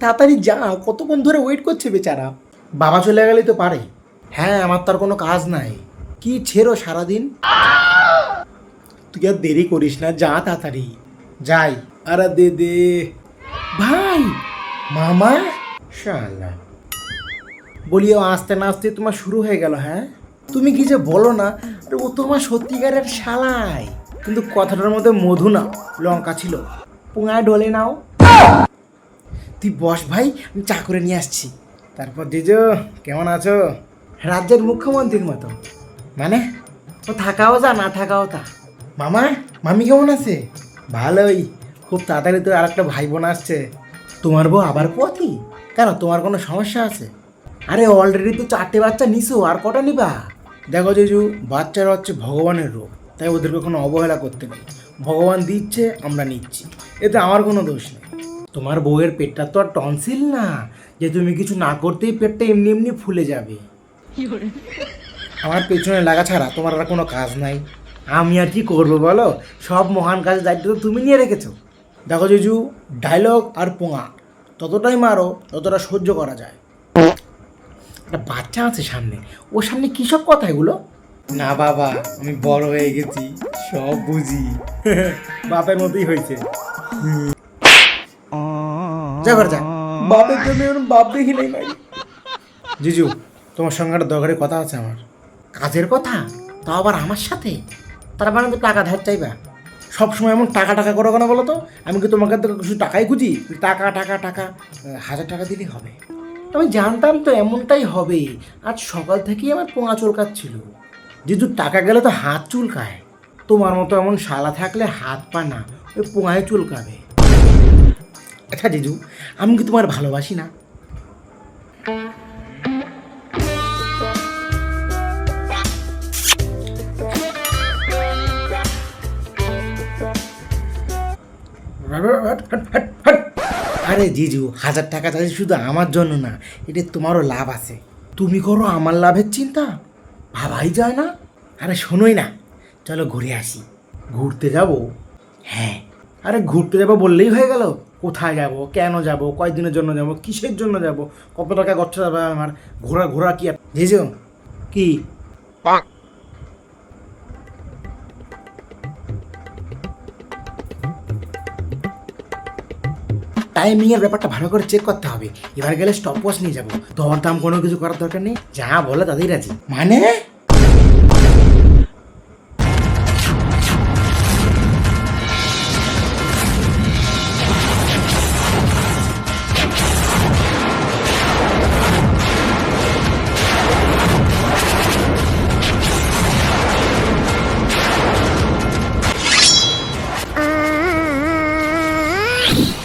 তাড়াতাড়ি যা, কতক্ষণ ধরে ওয়েট করছে বেচারা? বাবা চলে গেলেই তো পারে। হ্যাঁ আমার তো আর কোনো কাজ নাই। কি ছেড়ো সারাদিন? তুই আর দেরি করিস না, যা তাড়াতাড়ি। যাই। আরে দে দে। ভাই, মামা। শালা। বলি, ও আসতে না আসতে তোমার শুরু হয়ে গেল হ্যাঁ? তুমি কি যে বলো না ও তোমার সত্যিকারের শালাই। কিন্তু কথাটার মধ্যে মধু না, লঙ্কা ছিল। পুঙায় ডলে নাও। তুই বস ভাই আমি চা করে নিয়ে আসছি। তারপর জিজু কেমন আছো? রাজ্যের মুখ্যমন্ত্রীর মতো। মানে? ও থাকাও যা না থাকাও তা। মামা মামি কেমন আছে? ভালোই। খুব তাড়াতাড়ি তো আর একটা ভাই বোন আসছে। তোমার বউ আবার পথি? কেন তোমার কোনো সমস্যা আছে? আরে অলরেডি তো চারটে বাচ্চা নিছো আর কটা নিবা? দেখো জিজু বাচ্চারা হচ্ছে ভগবানের রূপ তাই ওদেরকে কোনো অবহেলা করতে নেই। ভগবান দিচ্ছে আমরা নিচ্ছি। এতে আমার কোনো দোষ নেই। তোমার বউয়ের পেটটা তো আর টনসিল না যে তুমি কিছু না করতেই পেটটা এমনি এমনি ফুলে যাবে। আমার পেছনে লাগা ছাড়া তোমার আর কোনো কাজ নাই। আমি আর কি করব বলো? সব মহান কাজের দায়িত্ব তো তুমি নিয়ে রেখেছো। দেখো জিজু ডায়লগ আর পোঙা, ততটাই মারো, ততটা সহ্য করা যায়। একটা বাচ্চা আছে সামনে, ওর সামনে কী সব কথা এগুলো? না বাবা, আমি বড় হয়ে গেছি, সব বুঝি। বাপের মতোই হয়েছে। যা ঘর যা। বাপের জন্য এরকম বাপ দেখি নাই ভাই। জিজু তোমার সঙ্গে একটা দরকারি কথা আছে আমার। কাজের কথা? তাও আবার আমার সাথে? তার মানে তো টাকা ধার চাইবা। সবসময় এমন টাকা টাকা করো কেন বলো তো? আমি কি তোমাকে তো শুধু টাকাই খুঁজি? টাকা টাকা টাকা হাজার টাকা দিলেই হবে। আমি জানতাম তো এমনটাই হবে। আজ সকাল থেকেই আমার পোঙা চুলকাচ্ছিল। জিজু টাকা গেলে তো হাত চুলকায়। তোমার মতো এমন শালা থাকলে হাত পা না ওই পোঙায় চুলকাবে। আচ্ছা জিজু, আমি কি তোমার ভালোবাসি না। আরে জিজু, হাজার টাকা চাইছি শুধু আমার জন্য না এটা তোমারও লাভ আছে। তুমি করো আমার লাভের চিন্তা ভাবাই যায় না। আরে শোনোই না, চলো ঘুরে আসি। ঘুরতে যাব? হ্যাঁ। আরে ঘুরতে যাব বললেই হয়ে গেল। কোথায় যাব, কেন যাব, কয়দিনের জন্য যাব, কিসের জন্য যাব, কত টাকা খরচ যাবে আমার, ঘোরা ঘোরা কি আর কি? টাইমিং এর ব্যাপারটা ভালো করে চেক করতে হবে। এবার গেলে স্টপ ওয়াচ নিয়ে যাব। দর দাম কোনো কিছু করার দরকার নেই। যা বলে তাদের রাজি। মানে? Yes!